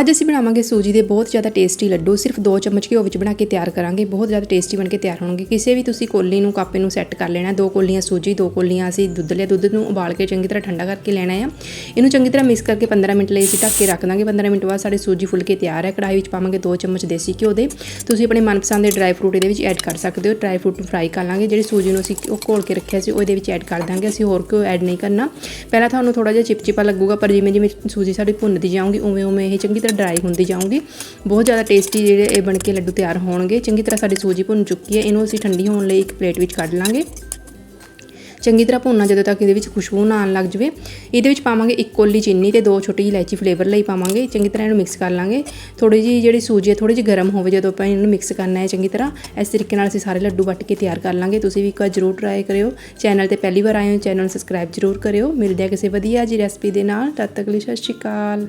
ਅੱਜ ਅਸੀਂ ਬਣਾਵਾਂਗੇ ਸੂਜੀ ਦੇ ਬਹੁਤ ਜ਼ਿਆਦਾ ਟੇਸਟੀ ਲੱਡੂ। ਸਿਰਫ 2 ਚਮਚ ਘਿਓ ਵਿੱਚ ਬਣਾ ਕੇ ਤਿਆਰ ਕਰਾਂਗੇ। ਬਹੁਤ ਜ਼ਿਆਦਾ ਟੇਸਟੀ ਬਣ ਕੇ ਤਿਆਰ ਹੋਣਗੇ। ਕਿਸੇ ਵੀ ਤੁਸੀਂ ਕੋਲੀ ਨੂੰ, ਕਾਪੇ ਨੂੰ ਸੈੱਟ ਕਰ ਲੈਣਾ, ਦੋ ਕੋਲੀਆਂ ਸੂਜੀ, ਦੋ ਕੋਲੀਆਂ ਅਸੀਂ ਦੁੱਧ ਲਿਆ। ਦੁੱਧ ਨੂੰ ਉਬਾਲ ਕੇ ਚੰਗੀ ਤਰ੍ਹਾਂ ਠੰਡਾ ਕਰਕੇ ਲੈਣਾ ਆ। ਇਹਨੂੰ ਚੰਗੀ ਤਰ੍ਹਾਂ ਮਿਕਸ ਕਰਕੇ 15 ਮਿੰਟ ਲਈ ਅਸੀਂ ਢੱਕ ਕੇ ਰੱਖ ਦਾਂਗੇ। 15 ਮਿੰਟ ਬਾਅਦ ਸਾਡੀ ਸੂਜੀ ਫੁੱਲ ਕੇ ਤਿਆਰ ਹੈ ਕੜਾਹੀ ਵਿੱਚ ਪਾਵਾਂਗੇ 2 ਚਮਚ ਦੇਸੀ ਘਿਓ ਦੇ। ਤੁਸੀਂ ਆਪਣੇ ਮਨਪਸੰਦ ਦੇ ਡਰਾਈ ਫਰੂਟ ਇਹਦੇ ਵਿੱਚ ਐਡ ਕਰ ਸਕਦੇ ਹੋ। ਡਰਾਈ ਫਰੂਟ ਨੂੰ ਫਰਾਈ ਕਰ ਲਾਂਗੇ। ਜਿਹੜੀ ਸੂਜੀ ਨੂੰ ਅਸੀਂ ਉਹ ਘੋਲ ਕੇ ਰੱਖਿਆ ਸੀ ਉਹਦੇ ਵਿੱਚ ਐਡ ਕਰ ਦਾਂਗੇ। ਅਸੀਂ ਹੋਰ ਘਿਓ ਐਡ ਨਹੀਂ ਕਰਨਾ। ਪਹਿਲਾਂ ਤੁਹਾਨੂੰ ਥੋੜਾ ਜਿਹਾ ਚਿਪਚਿਪਾ ਲੱਗੂਗਾ, ਪਰ ਜਿਵੇਂ ਜਿਵੇਂ ਸੂਜੀ ਸਾਡੀ ਭੁੰਨਦੀ ਜਾਊਗੀ ਉਵੇਂ ਉਵੇਂ ਇਹ ਚੰਗੀ ਤਰ੍ਹਾਂ ਡਰਾਈ ਹੁੰਦੀ ਜਾਊਗੀ। ਬਹੁਤ ਜ਼ਿਆਦਾ ਟੇਸਟੀ ਜਿਹੜੇ ਇਹ ਬਣ ਕੇ ਲੱਡੂ ਤਿਆਰ ਹੋਣਗੇ। ਚੰਗੀ ਤਰ੍ਹਾਂ ਸਾਡੀ ਸੂਜੀ ਭੁੰਨ ਚੁੱਕੀ ਹੈ। ਇਹਨੂੰ ਅਸੀਂ ਠੰਡੀ ਹੋਣ ਲਈ ਇੱਕ ਪਲੇਟ ਵਿੱਚ ਕੱਢ ਲਾਂਗੇ। ਚੰਗੀ ਤਰ੍ਹਾਂ ਭੁੰਨਣਾ ਜਦੋਂ ਤੱਕ ਇਹਦੇ ਵਿੱਚ ਖੁਸ਼ਬੂ ਨਾ ਆਉਣ ਲੱਗ ਜਵੇ। ਇਹਦੇ ਵਿੱਚ ਪਾਵਾਂਗੇ ਇੱਕ ਕੋਲੀ ਚੀਨੀ ਤੇ ਦੋ ਛੋਟੀ ਇਲਾਇਚੀ ਫਲੇਵਰ ਲਈ ਪਾਵਾਂਗੇ। ਚੰਗੀ ਤਰ੍ਹਾਂ ਇਹਨੂੰ ਮਿਕਸ ਕਰ ਲਾਂਗੇ। ਥੋੜੀ ਜਿਹੀ ਜਿਹੜੀ ਸੂਜੀ ਹੈ ਥੋੜੀ ਜਿਹੀ ਗਰਮ ਹੋਵੇ ਜਦੋਂ ਆਪਾਂ ਇਹਨੂੰ ਮਿਕਸ ਕਰਨਾ ਹੈ ਚੰਗੀ ਤਰ੍ਹਾਂ। ਇਸ ਤਰੀਕੇ ਨਾਲ ਅਸੀਂ ਸਾਰੇ ਲੱਡੂ ਵੱਟ ਕੇ ਤਿਆਰ ਕਰ ਲਾਂਗੇ। ਤੁਸੀਂ ਵੀ ਇੱਕ ਵਾਰ ਜ਼ਰੂਰ ਟਰਾਈ ਕਰਿਓ। ਚੈਨਲ ਤੇ ਪਹਿਲੀ ਵਾਰ ਆਏ ਹੋ ਚੈਨਲ ਸਬਸਕ੍ਰਾਈਬ ਜ਼ਰੂਰ ਕਰਿਓ। ਮਿਲਦੇ ਆ ਕਿਸੇ ਵਧੀਆ ਜੀ ਰੈਸਪੀ ਦੇ ਨਾਲ। ਤਦ ਤੱਕ ਲਈ ਸਤਿ ਸ਼੍ਰੀ ਅਕਾਲ।